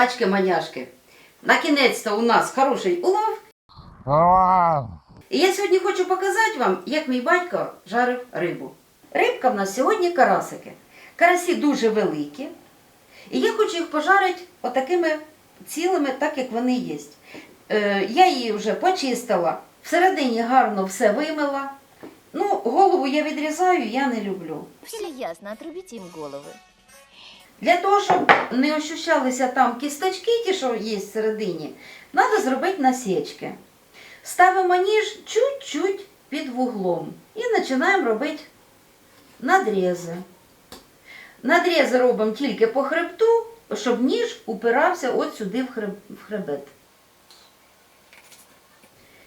собачки-маняшки. На кінець-то у нас хороший улов. І я сьогодні хочу показати вам, як мій батько жарив рибу. Рибка в нас сьогодні карасики. Карасі дуже великі. І я хочу їх пожарити отакими цілими, так як вони є. Е, я її вже почистила, всередині гарно все вимила. Ну, голову я відрізаю, я не люблю. Все ясно, отрубите им головы. Для того, щоб не ощущалися там кісточки, ті, що є всередині, треба зробити насічки. Ставимо ніж чуть-чуть під вуглом і починаємо робити надрізи. Надрізи робимо тільки по хребту, щоб ніж упирався от сюди в хребет.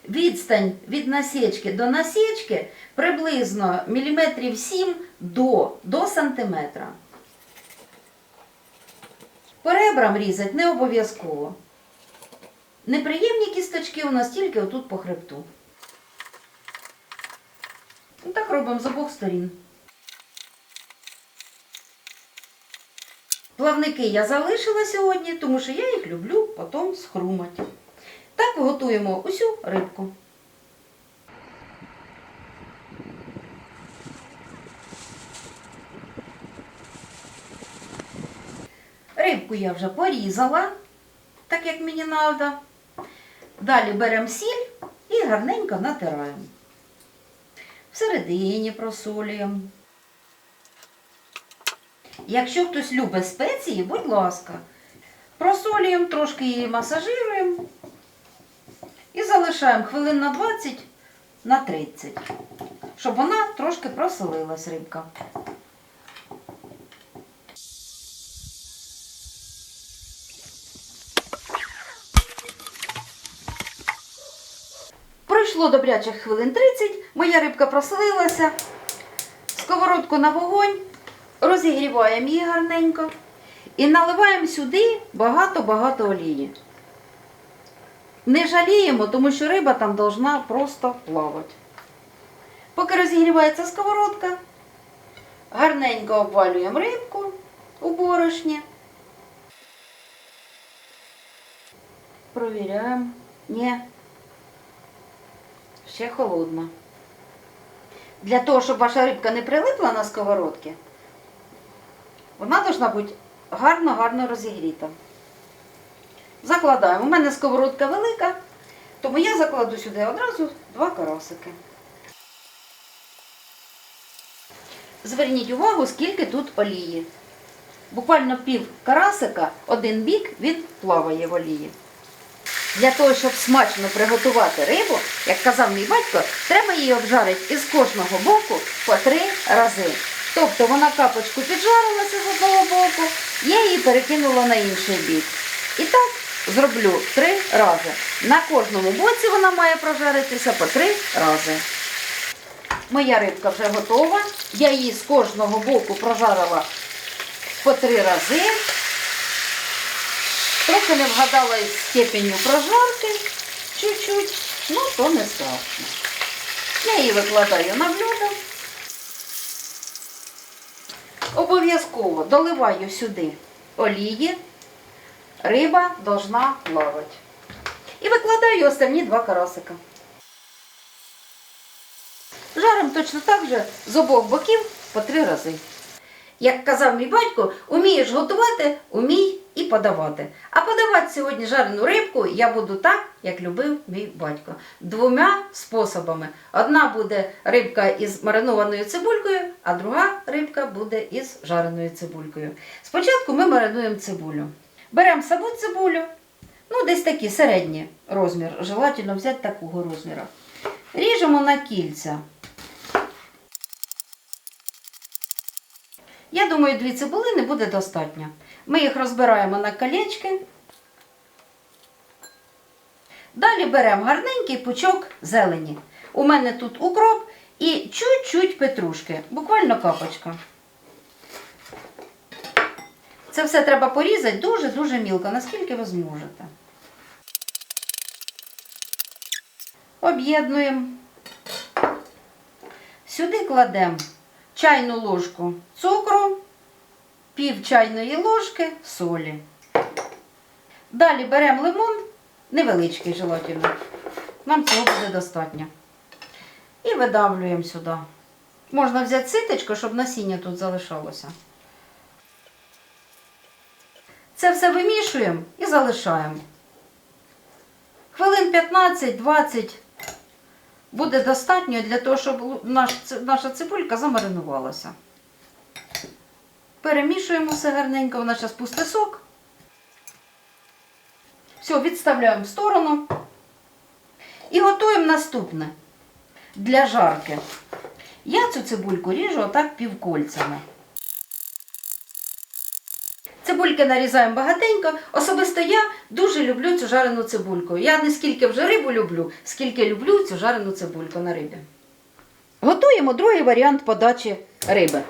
Відстань від насічки до насічки приблизно міліметрів 7 до, до сантиметра. По ребрам різати не обов'язково. Неприємні кісточки у нас тільки отут по хребту. Ну, так робимо з обох сторін. Плавники я залишила сьогодні, тому що я їх люблю потім схрумати. Так готуємо усю рибку. Рибку я вже порізала, так як мені треба. Далі беремо сіль і гарненько натираємо. Всередині просолюємо. Якщо хтось любить спеції, будь ласка, просолюємо, трошки її масажируємо і залишаємо хвилин на 20 на 30, щоб вона трошки просолилась рибка. Пройшло добрячих хвилин 30, моя рибка просолилася. Сковородку на вогонь, розігріваємо її гарненько і наливаємо сюди багато-багато олії. Не жаліємо, тому що риба там должна просто плавати. Поки розігрівається сковородка, гарненько обвалюємо рибку у борошні. Провіряємо. Ні, ще холодна. Для того, щоб ваша рибка не прилипла на сковородці, вона повинна бути гарно-гарно розігріта. Закладаємо. У мене сковородка велика, тому я закладу сюди одразу два карасики. Зверніть увагу, скільки тут олії. Буквально пів карасика, один бік, він плаває в олії. Для того, щоб смачно приготувати рибу, як казав мій батько, треба її обжарити із кожного боку по три рази. Тобто вона капочку піджарилася з одного боку, я її перекинула на інший бік. І так зроблю три рази. На кожному боці вона має прожаритися по три рази. Моя рибка вже готова. Я її з кожного боку прожарила по три рази. Трохи не вгадала із степенью прожарки, чуть-чуть, ну то не страшно. Я її викладаю на блюдо. Обов'язково доливаю сюди олії, риба должна плавати. І викладаю останні два карасика. Жаримо точно так же з обох боків по три рази. Як казав мій батько, умієш готувати, умій і подавати. А подавати сьогодні жарену рибку я буду так, як любив мій батько. Двома способами. Одна буде рибка із маринованою цибулькою, а друга рибка буде із жареною цибулькою. Спочатку ми маринуємо цибулю. Беремо саму цибулю, ну десь такий середній розмір, желательно взяти такого розміру. Ріжемо на кільця. Я думаю, дві цибулини буде достатньо. Ми їх розбираємо на колечки. Далі беремо гарненький пучок зелені. У мене тут укроп і чуть-чуть петрушки, буквально капочка. Це все треба порізати дуже-дуже мілко, наскільки ви зможете. Об'єднуємо. Сюди кладемо чайну ложку цукру, пів чайної ложки солі. Далі беремо лимон, невеличкий желательно. Нам цього буде достатньо. І видавлюємо сюди. Можна взяти ситечко, щоб насіння тут залишалося. Це все вимішуємо і залишаємо. Хвилин 15-20 буде достатньо для того, щоб наша цибулька замаринувалася. Перемішуємо все гарненько, вона зараз пусте сок. Все, відставляємо в сторону. І готуємо наступне. Для жарки. Я цю цибульку ріжу отак півкольцями. Цибульки нарізаємо багатенько. Особисто я дуже люблю цю жарену цибульку. Я не скільки вже рибу люблю, скільки люблю цю жарену цибульку на рибі. Готуємо другий варіант подачі риби.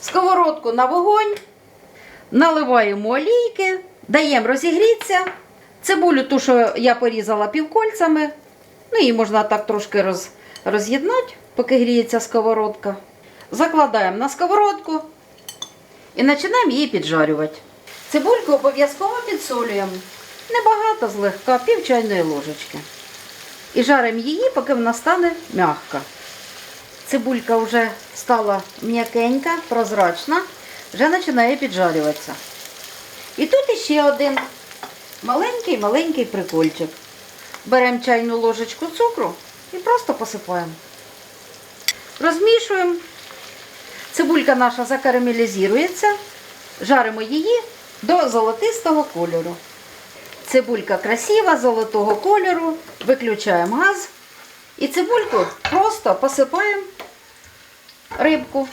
Сковородку на вогонь, наливаємо олійки, даємо розігрітися. Цибулю, ту, що я порізала півкольцями, ну її можна так трошки роз, роз'єднати, поки гріється сковородка. Закладаємо на сковородку і починаємо її піджарювати. Цибульку обов'язково підсолюємо. Небагато злегка, пів чайної ложечки. І жаримо її, поки вона стане м'яка. Цибулька вже стала м'якенька, прозрачна, вже починає піджарюватися. І тут іще один маленький-маленький прикольчик. Беремо чайну ложечку цукру і просто посипаємо. Розмішуємо. Цибулька наша закарамелізується, жаримо її до золотистого кольору. Цибулька красива, золотого кольору, виключаємо газ. І цибульку просто посипаємо рибку